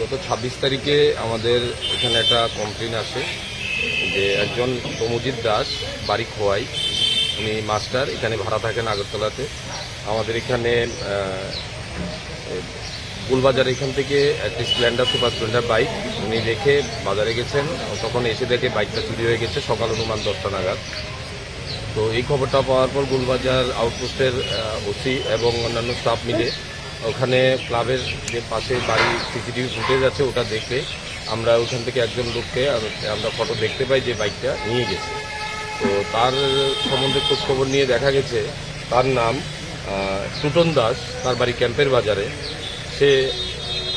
গত ছাব্বিশ তারিখে আমাদের এখানে একটা কমপ্লেন আসে যে একজন প্রমজিৎ দাস, বাড়ি খোয়াই। উনি মাস্টার এখানে ভাড়া থাকেন আগরতলাতে। আমাদের এখানে ফুলবাজার এখান থেকে একটি স্প্লেন্ডার, সুপার স্প্লেন্ডার বাইক উনি রেখে বাজারে গেছেন। তখন এসে দেখে বাইকটা চুরি হয়ে গেছে, সকাল অনুমান দশটা নাগাদ। তো এই খবরটা পাওয়ার পর গুলবাজার আউটপোস্টের ওসি এবং অন্যান্য স্টাফ মিলে ওখানে ক্লাবের যে পাশে বাড়ি সিসিটিভি ফুটেজ আছে, ওটা দেখে আমরা ওখান থেকে একজন লোককে আমরা ফটো দেখতে পাই যে বাইকটা নিয়ে গেছে। তো তার সম্বন্ধে খোঁজখবর নিয়ে দেখা গেছে, তার নাম টুটন দাস, তার বাড়ি ক্যাম্পের বাজারে। সে,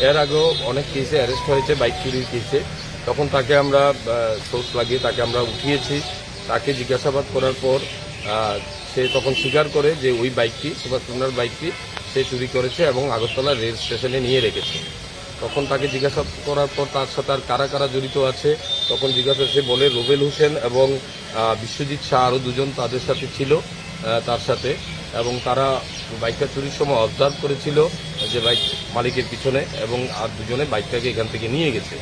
এর আগেও অনেক কেসে অ্যারেস্ট হয়েছে বাইক চুরির কেসে তখন তাকে আমরা সোর্স লাগিয়ে তাকে আমরা উঠিয়েছি। তাকে জিজ্ঞাসাবাদ করার পর সে তখন স্বীকার করে যে ওই বাইকটি সুভাষ চন্দ্রার বাইকটি সে চুরি করেছে এবং আগরতলা রেল স্টেশনে নিয়ে রেখেছে। তখন তাকে জিজ্ঞাসা করার পর তার সাথে আর কারা কারা জড়িত আছে, তখন জিজ্ঞাসা সে বলে রুবেল হোসেন এবং বিশ্বজিৎ শাহ আরও দুজন তাদের সাথে ছিল তার সাথে। এবং তারা বাইকটা চুরির সময় অবজার্ভ করেছিল যে বাইক মালিকের পিছনে এবং আর দুজনে বাইকটাকে এখান থেকে নিয়ে গেছে।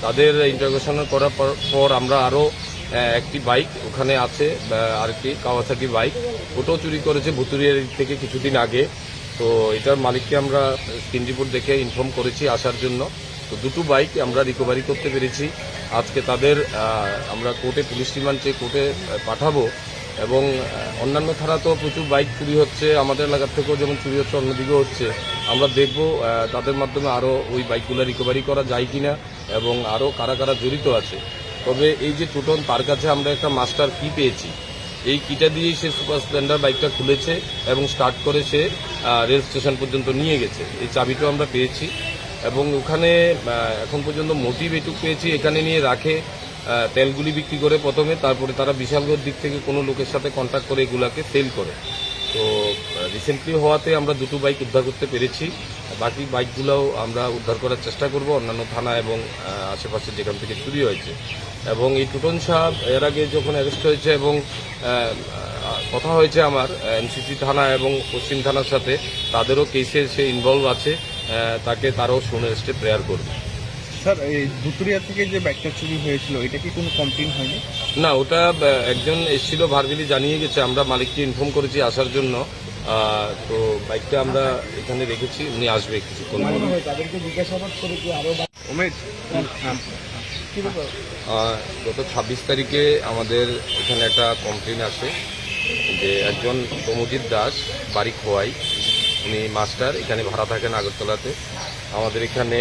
তাদের ইন্টারোগেশন করার পর- আমরা আরও একটি বাইক ওখানে আছে আহ, আরেকটি কাওয়াসাকি বাইক ওটাও চুরি করেছে ভুতুরিয়ার থেকে কিছুদিন আগে। তো এটার মালিককে আমরা স্ক্রিন রিপোর্ট দেখে ইনফর্ম করেছি আসার জন্য। তো দুটো বাইক আমরা রিকভারি করতে পেরেছি। আজকে তাদের আমরা কোর্টে পুলিশ রিমান্ড চেয়ে কোর্টে পাঠাবো। এবং অন্যান্য থানা তো প্রচুর বাইক চুরি হচ্ছে, আমাদের এলাকার থেকেও যেমন চুরি হচ্ছে, অন্যদিকেও হচ্ছে। আমরা দেখব তাদের মাধ্যমে আরও ওই বাইকগুলো রিকভারি করা যায় কি না এবং আরও কারা কারা জড়িত আছে। তবে এই যে টুটন, তার কাছে আমরা একটা মাস্টার কি পেয়েছি। এই কিটা দিয়েই সে সুপার স্প্লেন্ডার বাইকটা খুলেছে এবং স্টার্ট করে সে রেল স্টেশন পর্যন্ত নিয়ে গেছে। এই চাবিটাও আমরা পেয়েছি। এবং ওখানে এখন পর্যন্ত মোটিভ এটুক পেয়েছি, এখানে নিয়ে রাখে। তেলগুলি বিক্রি করে প্রথমে, তারপরে তারা বিশালগড় দিক থেকে কোনো লোকের সাথে কন্ট্যাক্ট করে এগুলাকে সেল করে। তো রিসেন্টলি হওয়াতে আমরা দুটো বাইক উদ্ধার করতে পেরেছি। বাকি বাইকগুলোও আমরা উদ্ধার করার চেষ্টা করব, অন্যান্য থানা এবং আশেপাশে যেখান থেকে চুরি হয়েছে। এবং এই টুটন সাহেব, এর আগে যখন অ্যারেস্ট হয়েছে এবং কথা হয়েছে আমার এনসিসি থানা এবং পশ্চিম থানার সাথে, তাদেরও কেসে সে ইনভলভ আছে। তাকে তারও শুনে এসে প্রেয়ার করবে। স্যার এই ভুতুরিয়া থেকে যে বাইকটা চুরি হয়েছিল এটা কি কোনো কমপ্লেন হয়নি? না ওটা একজন এসেছিল ভার্বেলি জানিয়ে গেছে আমরা মালিককে ইনফর্ম করেছি আসার জন্য। তো বাইকটা আমরা এখানে রেখেছি উনি আসবে কিছুক্ষণ পরে। তাদেরকে জিজ্ঞাসাবাদ করে কি আরও উমেশ কি ব্যাপার? আহ, গত ছাব্বিশ তারিখে আমাদের এখানে একটা কমপ্লেন আসে যে একজন প্রমজিৎ দাস বাড়ি খোয়াই উনি মাস্টার এখানে ভাড়া থাকেন আগরতলাতে। আমাদের এখানে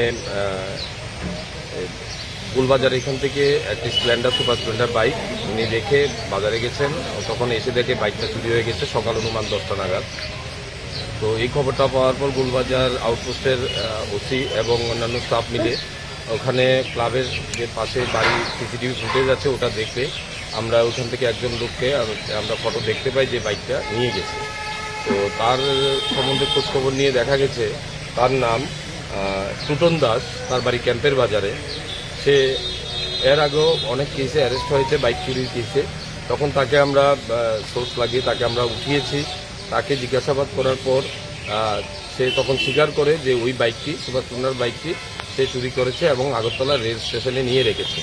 ফুলবাজার এখান থেকে একটি স্প্লেন্ডার, সুপার স্প্লেন্ডার বাইক উনি রেখে বাজারে গেছেন। তখন এসে দেখে বাইকটা চুরি হয়ে গেছে সকাল অনুমান দশটা নাগাদ। তো এই খবরটা পাওয়ার পর গুলবাজার আউটপোস্টের ওসি এবং অন্যান্য স্টাফ মিলে ওখানে ক্লাবের যে পাশে বাড়ি সিসিটিভি ফুটেজ আছে ওটা দেখে আমরা ওখান থেকে একজন লোককে আম- আমরা ফটো দেখতে পাই যে বাইকটা নিয়ে গেছে। তো তার সম্বন্ধে খোঁজখবর নিয়ে দেখা গেছে। তার নাম টুটন দাস তার বাড়ি ক্যাম্পের বাজারে। সে এর আগেও অনেক কেসে অ্যারেস্ট হয়েছে বাইক চুরির কেসে তখন তাকে আমরা সোর্স লাগিয়ে তাকে আমরা উঠিয়েছি। তাকে জিজ্ঞাসাবাদ করার পর সে তখন স্বীকার করে যে ওই বাইকটি সুভাষ চন্দ্রার বাইকটি সে চুরি করেছে এবং আগরতলা রেল স্টেশনে নিয়ে রেখেছে।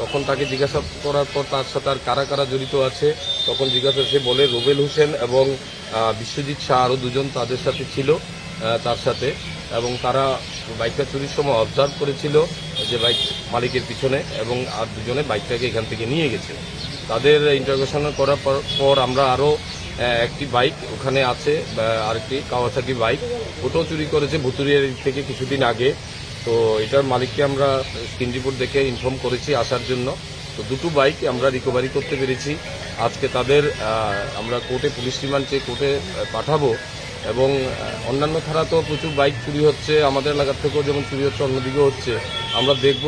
তখন তাকে জিজ্ঞাসা করার পর তার সাথে আর কারা কারা জড়িত আছে, তখন জিজ্ঞাসা সে বলে, রুবেল হোসেন এবং বিশ্বজিৎ শাহ আরও দুজন তাদের সাথে ছিল তার সাথে। এবং তারা বাইকটা চুরির সময় অবজার্ভ করেছিল যে বাইক মালিকের পিছনে এবং আর দুজনে বাইকটাকে এখান থেকে নিয়ে গেছে। তাদের ইন্টারোগেশন করার পর- আমরা আরও একটি বাইক ওখানে আছে আরেকটি কাওয়াসাকি বাইক ওটাও চুরি করেছে ভুতুরিয়ার থেকে কিছুদিন আগে। তো এটার মালিককে আমরা স্ক্রিন রিপোর্ট দেখে ইনফর্ম করেছি আসার জন্য। তো দুটো বাইক আমরা রিকভারি করতে পেরেছি। আজকে তাদের আমরা কোর্টে পুলিশ রিমান্ড চেয়ে কোর্টে পাঠাবো। এবং অন্যান্য থানা তো প্রচুর বাইক চুরি হচ্ছে, আমাদের এলাকার থেকেও যেমন চুরি হচ্ছে, অন্যদিকেও হচ্ছে। আমরা দেখব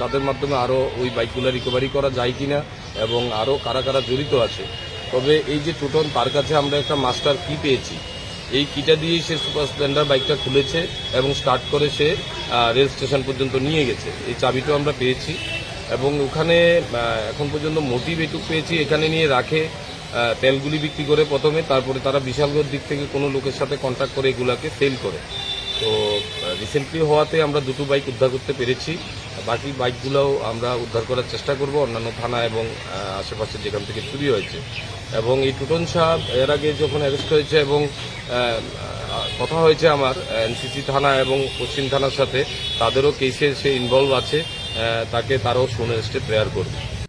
তাদের মাধ্যমে আরও ওই বাইকগুলো রিকভারি করা যায় কিনা এবং আরও কারা কারা জড়িত আছে। তবে এই যে টুটন তার কাছে আমরা একটা মাস্টার কি পেয়েছি। এই কিটা দিয়েই সে সুপার স্প্লেন্ডার বাইকটা খুলেছে এবং স্টার্ট করে সে রেল স্টেশন পর্যন্ত নিয়ে গেছে। এই চাবিটাও আমরা পেয়েছি এবং ওখানে এখন পর্যন্ত মোটিভ এটুক পেয়েছি, এখানে নিয়ে রাখে তেলগুলি বিক্রি করে প্রথমে, তারপরে তারা বিশালগড় দিক থেকে কোনো লোকের সাথে কন্ট্যাক্ট করে এগুলাকে সেল করে। তো রিসেন্টলি হওয়াতে আমরা দুটো বাইক উদ্ধার করতে পেরেছি। বাকি বাইকগুলোও আমরা উদ্ধার করার চেষ্টা করব, অন্যান্য থানা এবং আশেপাশে যেখান থেকে চুরি হয়েছে। এবং এই টুটন সাহ এর আগে যখন অ্যারেস্ট হয়েছে এবং কথা হয়েছে আমার এনসিসি থানা এবং পশ্চিম থানার সাথে, তাদেরও কেসে সে ইনভলভ আছে। তাকে তারাও এসে প্রেয়ার করবে।